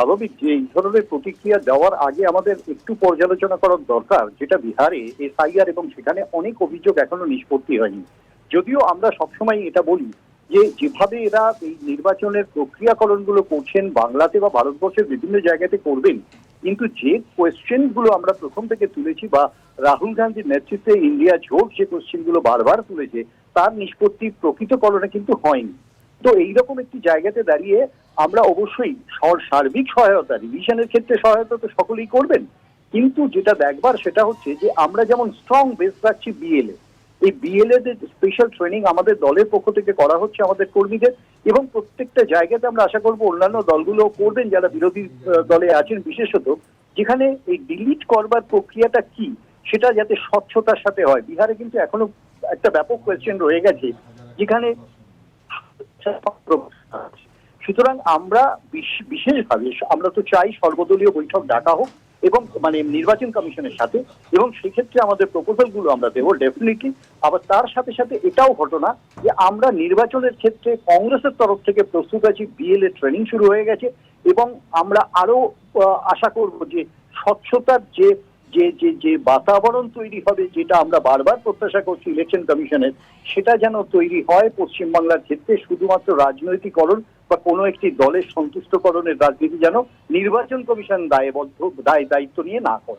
স্বাভাবিক যে এই ধরনের প্রতিক্রিয়া দেওয়ার আগে আমাদের একটু পর্যালোচনা করার দরকার, যেটা বিহারে এসআইআর এবং সেখানে অনেক অভিযোগ এখনও নিষ্পত্তি হয়নি। যদিও আমরা সবসময় এটা বলি যে, যেভাবে এরা এই নির্বাচনের প্রক্রিয়াকরণগুলো করছেন, বাংলাতে বা ভারতবর্ষের বিভিন্ন জায়গাতে করবেন, কিন্তু যে কোয়েশ্চেনগুলো আমরা প্রথম থেকে তুলেছি বা রাহুল গান্ধীর নেতৃত্বে ইন্ডিয়া জোট যে কোয়েশ্চেনগুলো বারবার তুলেছে, তার নিষ্পত্তি প্রকৃতকরণে কিন্তু হয়নি। তো এইরকম একটি জায়গাতে দাঁড়িয়ে আমরা অবশ্যই সর- সার্বিক সহায়তা রিভিশনের ক্ষেত্রে সহায়তা তো সকলেই করবেন। কিন্তু যেটা দেখবার সেটা হচ্ছে যে, আমরা যেমন স্ট্রং বেস রাখছি বিএলএ এই বিএলএ তে স্পেশাল ট্রেনিং আমাদের দলের পক্ষ থেকে করা হচ্ছে আমাদের কর্মীদের এবং প্রত্যেকটা জায়গাতে আমরা আশা করব অন্যান্য দলগুলো করবেন, যারা বিরোধী দলে আছেন বিশেষত, যেখানে এই ডিলিট করবার প্রক্রিয়াটা কি, সেটা যাতে স্বচ্ছতার সাথে হয়। বিহারে কিন্তু এখনও একটা ব্যাপক কোয়েশ্চেন রয়ে গেছে, যেখানে সুতরাং আমরা বিশ- বিশেষভাবে আমরা তো চাই সর্বদলীয় বৈঠক ডাকা হোক এবং মানে নির্বাচন কমিশনের সাথে এবং সেক্ষেত্রে আমাদের প্রপোজালগুলো আমরা দেবো ডেফিনেটলি আবার তার সাথে সাথে এটাও ঘটনা যে আমরা নির্বাচনের ক্ষেত্রে কংগ্রেসের তরফ থেকে প্রস্তুত আছি, বিএলএ ট্রেনিং শুরু হয়ে গেছে এবং আমরা আরও আশা করব যে স্বচ্ছতার যে যে যে যে বাতাবরণ তৈরি হবে, যেটা আমরা বারবার প্রত্যাশা করছি ইলেকশন কমিশনের সেটা যেন তৈরি হয় পশ্চিমবাংলার ক্ষেত্রে শুধুমাত্র রাজনৈতিকরণ বা কোনো একটি দলের সন্তুষ্টকরণের রাজনীতি যেন নির্বাচন কমিশন দায়বদ্ধ, দায়, দায়িত্ব নিয়ে না করে।